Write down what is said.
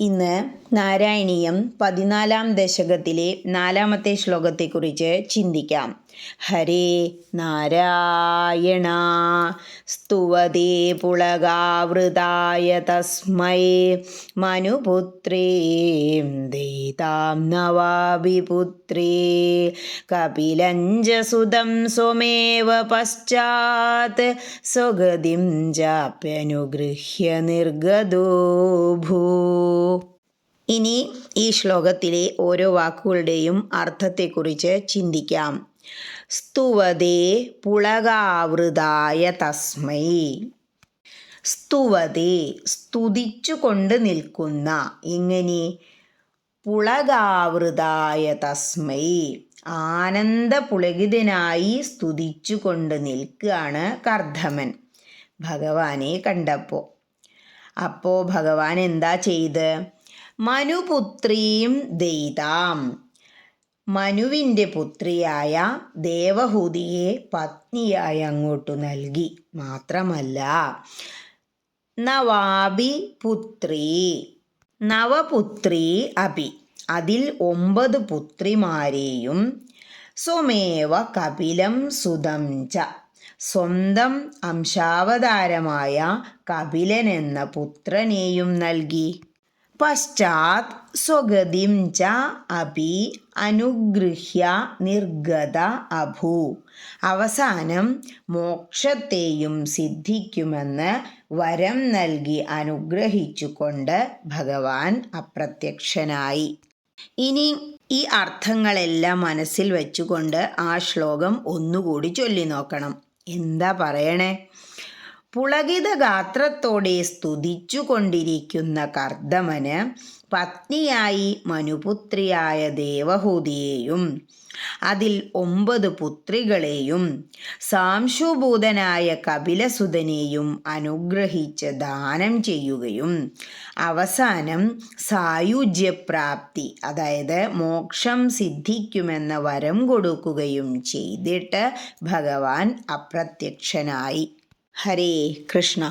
ഇന്ന് നാരായണീയം പതിനാലാം ദശകത്തിലെ നാലാമത്തെ ശ്ലോകത്തെക്കുറിച്ച് ചിന്തിക്കാം. ഹരേ നാരായണ സ്തുവതേ പുളകാവൃതായ തസ്മൈ മനുപുത്രേ ദൈതാം നവാഭിപുത്രേ കപിലഞ്ചസുതം സ്വമേവ പശ്ചാത് സ്വഗതിം ചാപ്യനുഗൃഹ്യ നിർഗതോ ഭൂ ഇനി ഈ ശ്ലോകത്തിലെ ഓരോ വാക്കുകളുടെയും അർത്ഥത്തെക്കുറിച്ച് ചിന്തിക്കാം. സ്തുവതേ പുളകാവൃതായ തസ്മൈ. സ്തുവതേ സ്തുതിച്ചുകൊണ്ട് നിൽക്കുന്ന ഇങ്ങനെ പുളകാവൃതായ തസ്മൈ. ആനന്ദ പുളകിതനായി സ്തുതിച്ചുകൊണ്ട് നിൽക്കുകയാണ് കർദ്ധമൻ. ഭഗവാനെ കണ്ടപ്പോൾ അപ്പോൾ ഭഗവാൻ എന്താ ചെയ്ത്? മനുപുത്രീം ദൈതാം മനുവിന്റെ പുത്രിയായ ദേവഹൂതിയെ പത്നിയായി അങ്ങോട്ടു നൽകി. മാത്രമല്ല നവാബി പുത്രി നവപുത്രി അഭി. അതിൽ ഒമ്പത് പുത്രിമാരെയും സ്വമേവ കപിലം സുതം ച സ്വന്തം അംശാവതാരമായ കപിലൻ എന്ന പുത്രനെയും നൽകി. പശ്ചാത് സ്വഗതിം ച അപി അനുഗൃഹ്യ നിർഗത അഭൂ. അവസാനം മോക്ഷത്തെയും സിദ്ധിക്കുമെന്ന് വരം നൽകി അനുഗ്രഹിച്ചുകൊണ്ട് ഭഗവാൻ അപ്രത്യക്ഷനായി. ഇനി ഈ അർത്ഥങ്ങളെല്ലാം മനസ്സിൽ വെച്ചുകൊണ്ട് ആ ശ്ലോകം ഒന്നുകൂടി ചൊല്ലി നോക്കണം എന്താ പറയണേ? പുളകിത ഗാത്രത്തോടെ സ്തുതിച്ചു കൊണ്ടിരിക്കുന്ന കർദമന് പത്നിയായി മനുപുത്രിയായ ദേവഹൂതിയെയും അതിൽ ഒമ്പത് പുത്രികളെയും സാംശുഭൂതനായ കപിലസുതനെയും അനുഗ്രഹിച്ച് ദാനം ചെയ്യുകയും അവസാനം സായുജ്യപ്രാപ്തി അതായത് മോക്ഷം സിദ്ധിക്കുമെന്ന വരം കൊടുക്കുകയും ചെയ്തിട്ട് ഭഗവാൻ അപ്രത്യക്ഷനായി. ഹരേ കൃഷ്ണ